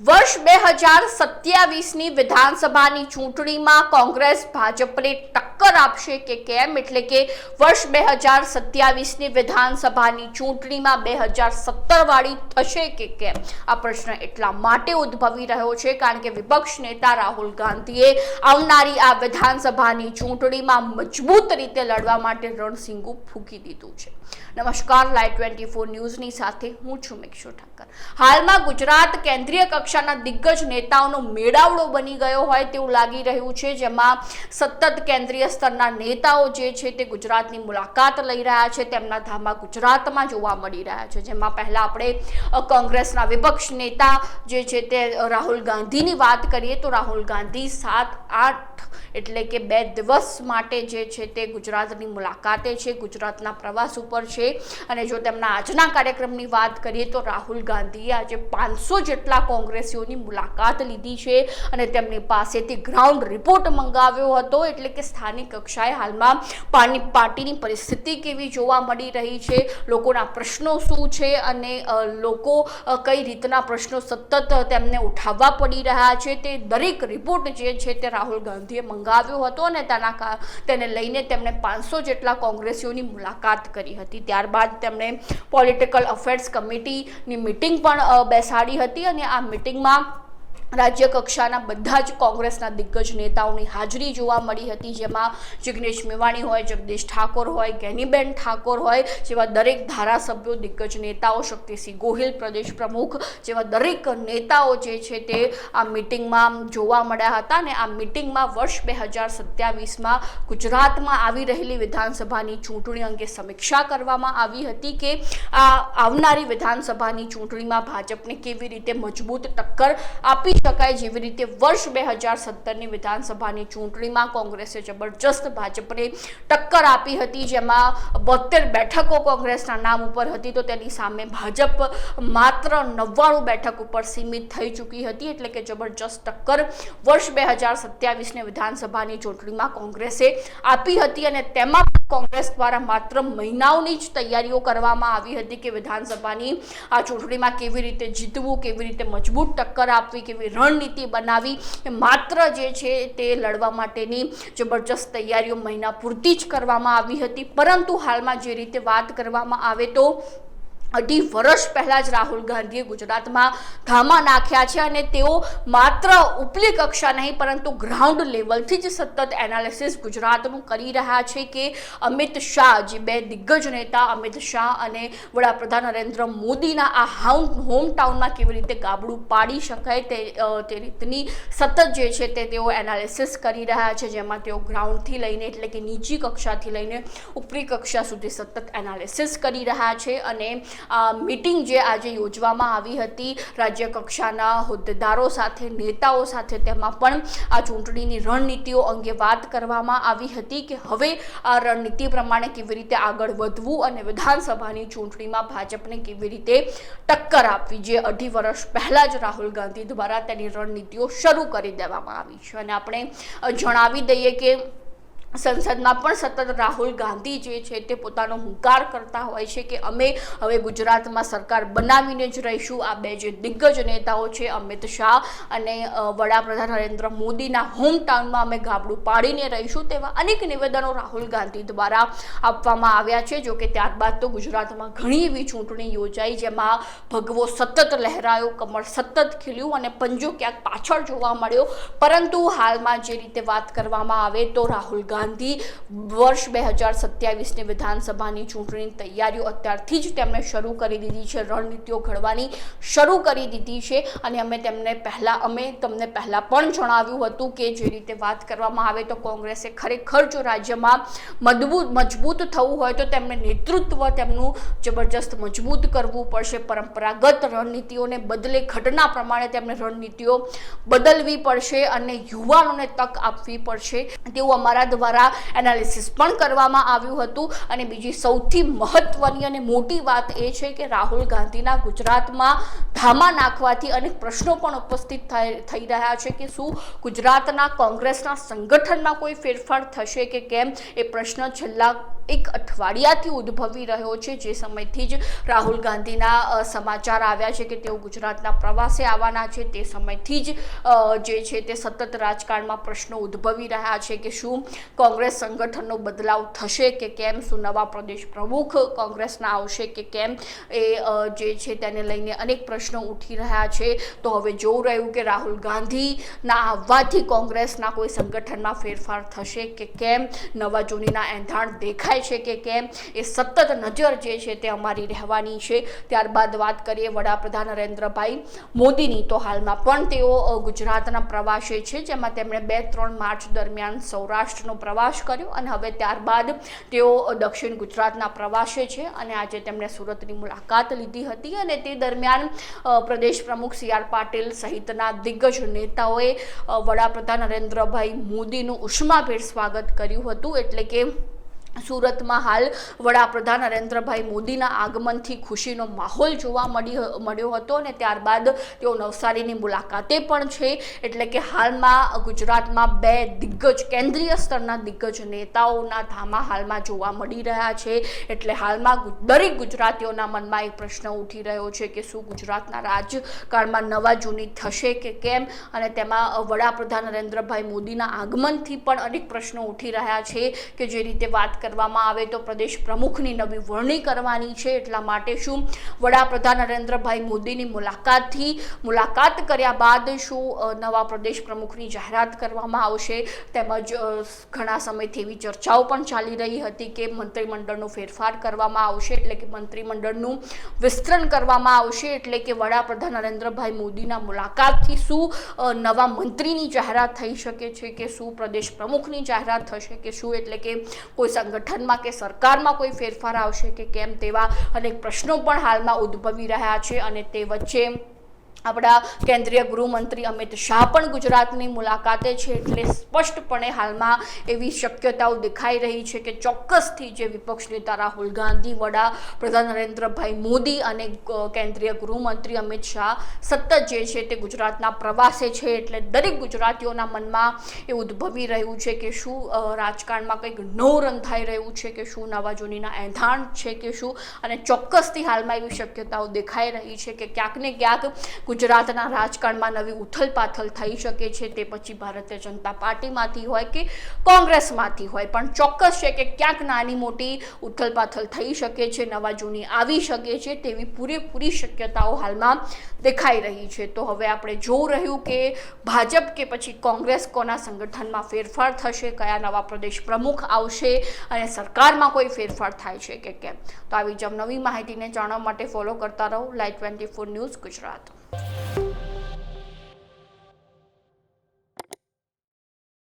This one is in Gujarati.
વર્ષ બે હજાર સત્યાવીસની વિધાનસભાની ચૂંટણીમાં કોંગ્રેસ ભાજપને ટક્કર આપશે કે કેમ? એટલે કે વર્ષ બે હજાર સત્યાવીસની વિધાનસભાની ચૂંટણીમાં બે હજાર સત્તરવાળી થશે કે કેમ? આ પ્રશ્ન એટલા માટે ઉદ્ભવી રહ્યો છે કારણ કે વિપક્ષ નેતા રાહુલ ગાંધીએ આવનારી આ વિધાનસભાની ચૂંટણીમાં મજબૂત રીતે લડવા માટે રણસિંગુ ફૂંકી દીધું છે. નમસ્કાર, લાઈવ ટ્વેન્ટી ફોર ન્યૂઝની સાથે હું છું મિક્ષુ ઠક્કર હાલમાં ગુજરાત કેન્દ્રીય કક્ષાના દિગ્ગજ નેતાઓનો મેળાવડો બની ગયો હોય તેવું લાગી રહ્યું છે, જેમાં સતત કેન્દ્રીય સ્તરના નેતાઓ જે છે તે ગુજરાતની મુલાકાત લઈ રહ્યા છે. તેમના ધામા ગુજરાતમાં જોવા મળી રહ્યા છે. જેમાં પહેલા આપણે કોંગ્રેસના વિપક્ષ નેતા જે છે તે રાહુલ ગાંધીની વાત કરીએ તો રાહુલ ગાંધી સાત, આઠ એટલે કે બે દિવસ માટે જે છે તે ગુજરાતની મુલાકાતે છે, ગુજરાતના પ્રવાસ ઉપર છે. અને જો તેમના આજના કાર્યક્રમની વાત કરીએ તો રાહુલ ગાંધીએ આજે પાંચસો જેટલા કોંગ્રેસીઓની મુલાકાત લીધી છે અને તેમની પાસેથી ગ્રાઉન્ડ રિપોર્ટ મંગાવ્યો હતો. એટલે કે સ્થાનિક કક્ષાએ હાલમાં પાણી પાર્ટીની પરિસ્થિતિ કેવી જોવા મળી રહી છે? લોકોના પ્રશ્નો શું છે? અને લોકો કઈ રીતના પ્રશ્નો સતત તેમને ઉઠાવવા પડી રહ્યા છે? તે દરેક રિપોર્ટ જે છે તે રાહુલ ગાંધીએ મંગાવ્યો હતો અને તેના તેને લઈને તેમણે પાંચસો જેટલા કોંગ્રેસીઓની મુલાકાત કરી હતી. ત્યારબાદ તેમણે પોલિટિકલ અફેર્સ કમિટીની મિટિંગ પણ બેસાડી હતી અને આ મિટિંગમાં રાજ્ય કક્ષાના બધા જ કોંગ્રેસના દિગ્ગજ નેતાઓની હાજરી જોવા મળી હતી, જેમાં જિગ્નેશ મેવાણી હોય, જગદીશ ઠાકોર હોય, ગેનીબેન ઠાકોર હોય, જેવા દરેક ધારાસભ્યો દિગ્ગજ નેતાઓ, શક્તિસિંહ ગોહિલ પ્રદેશ પ્રમુખ, જેવા દરેક નેતાઓ જે છે તે આ મિટિંગમાં જોવા મળ્યા હતા અને આ મિટિંગમાં વર્ષ બે હજાર સત્યાવીસમાં ગુજરાતમાં આવી રહેલી વિધાનસભાની ચૂંટણી અંગે સમીક્ષા કરવામાં આવી હતી કે આ આવનારી વિધાનસભાની ચૂંટણીમાં ભાજપને કેવી રીતે મજબૂત ટક્કર આપી શકાય જેવી રીતે વર્ષ બે હજાર સત્તરની વિધાનસભાની ચૂંટણીમાં કોંગ્રેસે જબરજસ્ત ભાજપને ટક્કર આપી હતી, જેમાં બોતેર બેઠકો કોંગ્રેસના નામ ઉપર હતી, તો તેની સામે ભાજપ માત્ર નવ્વાણું બેઠક ઉપર સીમિત થઈ ચૂકી હતી, એટલે કે જબરજસ્ત ટક્કર વર્ષ બે હજાર સત્યાવીસની વિધાનસભાની ચૂંટણીમાં કોંગ્રેસે આપી હતી, અને તેમાં કોંગ્રેસ દ્વારા માત્ર મહિનાઓની જ તૈયારીઓ કરવામાં આવી હતી કે વિધાનસભાની આ ચૂંટણીમાં કેવી રીતે જીતવું, કેવી રીતે મજબૂત ટક્કર આપવી, કેવી રણનીતિ બનાવી માત્ર જે છે તે લડવા માટેની જબરજસ્ત તૈયારીઓ મહિના પૂરતી જ કરવામાં આવી હતી. પરંતુ હાલમાં જે રીતે વાત કરવામાં આવે તો અઢી વર્ષ પહેલાં જ રાહુલ ગાંધીએ ગુજરાતમાં ધામા નાખ્યા છે અને તેઓ માત્ર ઉપલી કક્ષા નહીં, પરંતુ ગ્રાઉન્ડ લેવલથી જ સતત એનાલિસિસ ગુજરાતનું કરી રહ્યા છે કે અમિત શાહ, જે બે દિગ્ગજ નેતા, અમિત શાહ અને વડાપ્રધાન નરેન્દ્ર મોદીના આ હાઉન હોમ ટાઉનમાં કેવી રીતે ગાબડું પાડી શકાય તે તે રીતની સતત જે છે તે તેઓ એનાલિસિસ કરી રહ્યા છે, જેમાં તેઓ ગ્રાઉન્ડથી લઈને એટલે કે નીચી કક્ષાથી લઈને ઉપરી કક્ષા સુધી સતત એનાલિસિસ કરી રહ્યા છે અને મિટિંગ જે આજે યોજવામાં આવી હતી રાજ્ય કક્ષાના હોદ્દેદારો સાથે, નેતાઓ સાથે, તેમાં પણ આ ચૂંટણીની રણનીતિઓ અંગે વાત કરવામાં આવી હતી કે હવે આ રણનીતિ પ્રમાણે કેવી રીતે આગળ વધવું અને વિધાનસભાની ચૂંટણીમાં ભાજપને કેવી રીતે ટક્કર આપવી, જે અઢી વર્ષ પહેલાં જ રાહુલ ગાંધી દ્વારા તેની રણનીતિઓ શરૂ કરી દેવામાં આવી છે. અને આપણે જણાવી દઈએ કે સંસદમાં પણ સતત રાહુલ ગાંધી જે છે તે પોતાનો હુંકાર કરતા હોય છે કે અમે હવે ગુજરાતમાં સરકાર બનાવીને જ રહીશું. આ બે જે દિગ્ગજ નેતાઓ છે, અમિત શાહ અને વડાપ્રધાન નરેન્દ્ર મોદીના હોમ ટાઉનમાં અમે ગાબડું પાડીને રહીશું તેવા અનેક નિવેદનો રાહુલ ગાંધી દ્વારા આપવામાં આવ્યા છે. જો કે ત્યારબાદ તો ગુજરાતમાં ઘણી એવી ચૂંટણી યોજાઈ જેમાં ભગવો સતત લહેરાયો, કમળ સતત ખીલ્યું અને પંજો ક્યાંક પાછળ જોવા મળ્યો. પરંતુ હાલમાં જે રીતે વાત કરવામાં આવે તો રાહુલ ગાંધી વર્ષ બે હજાર સત્યાવીસની વિધાનસભાની ચૂંટણીની તૈયારીઓ અત્યારથી જ તેમણે શરૂ કરી દીધી છે. રણનીતિઓ ઘડવાની શરૂ કરી દીધી છે અને અમે તેમને પહેલાં, અમે તમને પહેલાં પણ જણાવ્યું હતું કે જે રીતે વાત કરવામાં આવે તો કોંગ્રેસે ખરેખર જો રાજ્યમાં મજબૂત મજબૂત થવું હોય તો તેમને નેતૃત્વ તેમનું જબરજસ્ત મજબૂત કરવું પડશે. પરંપરાગત રણનીતિઓને બદલે ઘટના પ્રમાણે તેમને રણનીતિઓ બદલવી પડશે અને યુવાનોને તક આપવી પડશે. તેવું અમારા દ્વારા એનાલિસિસ પણ કરવામાં આવ્યું હતું. અને બીજી સૌથી મહત્વની અને મોટી વાત એ છે કે રાહુલ ગાંધીના ગુજરાતમાં ધામા નાખવાથી અનેક પ્રશ્નો પણ ઉપસ્થિત થઈ રહ્યા છે કે શું ગુજરાતના કોંગ્રેસના સંગઠનમાં કોઈ ફેરફાર થશે કે કેમ? એ પ્રશ્ન છેલ્લા એક અઠવાડિયાથી ઉદ્ભવી રહ્યો છે. જે સમયથી જ રાહુલ ગાંધીના સમાચાર આવ્યા છે કે તેઓ ગુજરાતના પ્રવાસે આવવાના છે. તે સમયથી જ જે છે તે સતત રાજકારણમાં પ્રશ્નો ઉદ્ભવી રહ્યા છે કે શું કોંગ્રેસ સંગઠનનો બદલાવ થશે કે કેમ? શું નવા પ્રદેશ પ્રમુખ કોંગ્રેસના આવશે કે કેમ? એ જે છે તેને લઈને અનેક પ્રશ્નો ઉઠી રહ્યા છે. તો હવે જોવું રહ્યું કે રાહુલ ગાંધીના આવવાથી કોંગ્રેસના કોઈ સંગઠનમાં ફેરફાર થશે કે કેમ? નવા જૂનીના એંધાણ દેખાય છે કે કેમ? એ સતત નજર જે છે તે અમારી રહેવાની છે. ત્યારબાદ વાત કરીએ વડાપ્રધાન નરેન્દ્રભાઈ મોદીની, તો હાલમાં પણ તેઓ ગુજરાતના પ્રવાસે છે, જેમાં તેમણે બે ત્રણ માર્ચ દરમિયાન સૌરાષ્ટ્રનો પ્રવાસ કર્યો અને હવે ત્યારબાદ તેઓ દક્ષિણ ગુજરાતના પ્રવાસે છે અને આજે તેમણે સુરતની મુલાકાત લીધી હતી અને તે દરમિયાન પ્રદેશ પ્રમુખ સી આર પાટીલ સહિતના દિગ્ગજ નેતાઓએ વડાપ્રધાન નરેન્દ્રભાઈ મોદીનું ઉષ્માભેર સ્વાગત કર્યું હતું. એટલે કે સુરતમાં હાલ વડાપ્રધાન નરેન્દ્રભાઈ મોદીના આગમનથી ખુશીનો માહોલ જોવા મળી મળ્યો હતો અને ત્યારબાદ તેઓ નવસારીની મુલાકાતે પણ છે. એટલે કે હાલમાં ગુજરાતમાં બે દિગ્ગજ, કેન્દ્રીય સ્તરના દિગ્ગજ નેતાઓના ધામા હાલમાં જોવા મળી રહ્યા છે. એટલે હાલમાં દરેક ગુજરાતીઓના મનમાં એક પ્રશ્ન ઉઠી રહ્યો છે કે શું ગુજરાતના રાજકારણમાં નવા જૂની થશે કે કેમ? અને તેમાં વડાપ્રધાન નરેન્દ્રભાઈ મોદીના આગમનથી પણ અનેક પ્રશ્નો ઉઠી રહ્યા છે કે જે રીતે વાત કરવામાં આવે તો પ્રદેશ પ્રમુખની નવી વરણી કરવાની છે. એટલા માટે શું વડાપ્રધાન નરેન્દ્રભાઈ મોદીની મુલાકાતથી મુલાકાત કર્યા બાદ શું નવા પ્રદેશ પ્રમુખની જાહેરાત કરવામાં આવશે? તેમજ ઘણા સમયથી એવી ચર્ચાઓ પણ ચાલી રહી હતી કે મંત્રીમંડળનો ફેરફાર કરવામાં આવશે, એટલે કે મંત્રીમંડળનું વિસ્તરણ કરવામાં આવશે, એટલે કે વડાપ્રધાન નરેન્દ્રભાઈ મોદીના મુલાકાતથી શું નવા મંત્રીની જાહેરાત થઈ શકે છે કે શું પ્રદેશ પ્રમુખની જાહેરાત થશે કે શું, એટલે કે કોઈ સંગઠનમાં કે સરકારમાં કોઈ ફેરફાર આવશે કે કેમ તેવા અનેક પ્રશ્નો પણ હાલમાં ઉદ્ભવી રહ્યા છે અને તે વચ્ચે આપણા કેન્દ્રીય ગૃહમંત્રી અમિત શાહ પણ ગુજરાતની મુલાકાતે છે એટલે સ્પષ્ટપણે હાલમાં એવી શક્યતાઓ દેખાઈ રહી છે કે ચોક્કસથી જે વિપક્ષ નેતા રાહુલ ગાંધી, વડા પ્રધાન નરેન્દ્રભાઈ મોદી અને કેન્દ્રીય ગૃહમંત્રી અમિત શાહ સતત જે છે તે ગુજરાતના પ્રવાસે છે એટલે દરેક ગુજરાતીઓના મનમાં એ ઉદ્ભવી રહ્યું છે કે શું રાજકારણમાં કંઈક નવું રંધાઈ રહ્યું છે કે શું નવા જૂનીના એંધાણ છે કે શું અને ચોક્કસથી હાલમાં એવી શક્યતાઓ દેખાઈ રહી છે કે ક્યાંક ને ક્યાંક ગુજરાતના રાજકારણમાં નવી ઉથલપાથલ થઈ શકે છે, તે પછી ભારતીય જનતા પાર્ટીમાંથી હોય કે કોંગ્રેસમાંથી હોય. પણ ચોક્કસ છે કે ક્યાંક નાની મોટી ઉથલપાથલ થઈ શકે છે, નવા જૂની આવી શકે છે તેવી પૂરેપૂરી શક્યતાઓ હાલમાં દેખાઈ રહી છે. તો હવે આપણે જોવું રહ્યું કે ભાજપ કે પછી કોંગ્રેસ કોના સંગઠનમાં ફેરફાર થશે, કયા નવા પ્રદેશ પ્રમુખ આવશે અને સરકારમાં કોઈ ફેરફાર થાય છે કે કેમ? તો આવી જ નવી માહિતીને જાણવા માટે ફોલો કરતા રહો live twenty four news Gujarat.